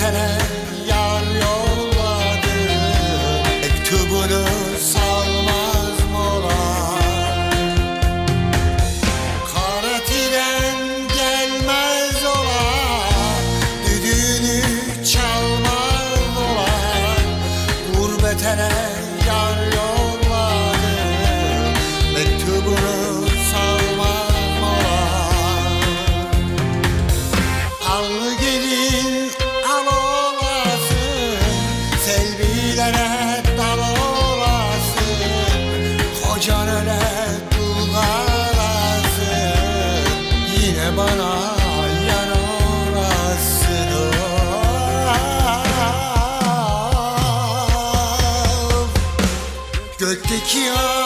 Ele yar yolladı. Mektubunu salmaz mola. Kara gelmez ola. Düdüğünü çalmaz ola. Gurbet ele yar yolladı. Mektubunu salmaz mola. Allı Öyle dul Yine bana yar olasın. Gökteki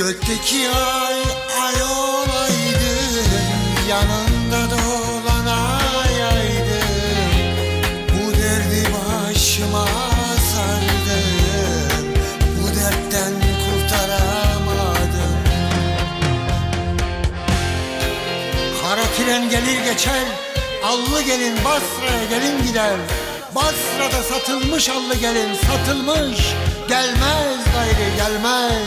Gökteki ay ay olaydın Yanında dolan ay aydın Bu derdi başıma sardın Bu dertten kurtaramadım. Kara tren gelir geçer Allı gelin Basra'ya gelin gider. Basra'da satılmış allı gelin satılmış. Gelmez gayrı gelmez